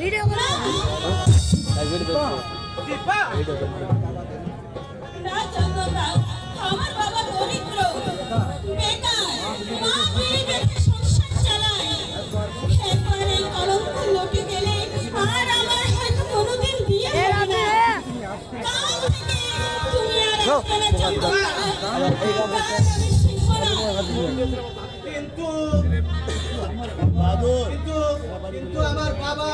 Video করো আমার বাবা দরিদ্র বেকার মা বিড়ি বেঁধে সংসার চালায় একবার এই কলঙ্ক লটে গেলে আর আমার হয়তো কোনোদিন বিয়ে হবে না কাল থেকে তুমি আর চন্দনদা কাল আমি শিখব না কিন্তু কিন্তু কিন্তু আমার বাবা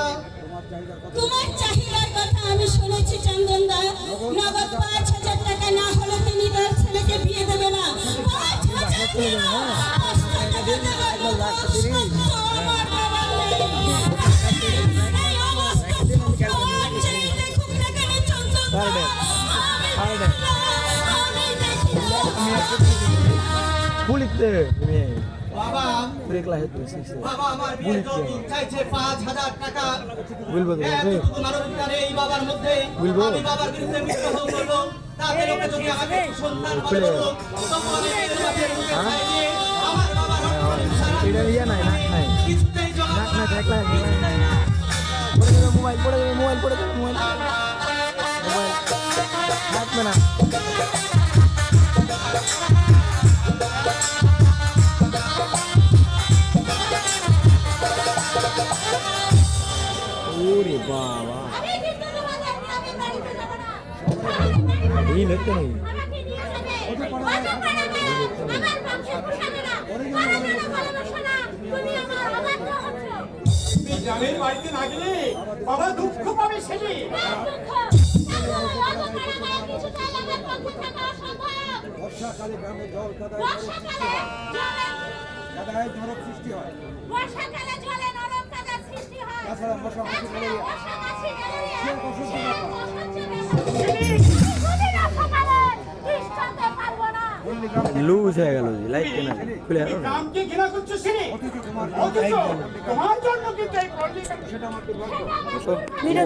তোমার চাহিদার কথা আমি শুনেছি চন্দনদা নগদ পাঁচ হাজার টাকা না হলে তিনি তার ছেলেকে বিয়ে দেবে না। পাঁচ হাজার টাকা! মোবাইল পড়ে যাবে মোবাইল পড়ে যাবে মোবাইল। মোবাইল। থাকবে না। ওরে বাবা এই দেখতে নেই। বর্ষাকালে গ্রামে জল কাদায় জলে- সৃষ্টি হয় বর্ষাকালে জলে নরম কাদার সৃষ্টি হয়। তাছাড়া মশা মাছি তাছাড়া ম্যালেরিয়া মশা মাছি ম্যালেরিয়া। সে অসহ্য সে ব্যাপার। অসহ্য ব্যাপার। যদি না সকালে দৃষ্টান্তে পারব না। বললি গ্রামে লুজ হয়ে গেল লাইট কেনা খুলে গেল গ্রামকে ঘৃণা করছ অথচ তোমার জন্য কিন্তু এই পল্লী সেটা আমাকে আমার ভিডিও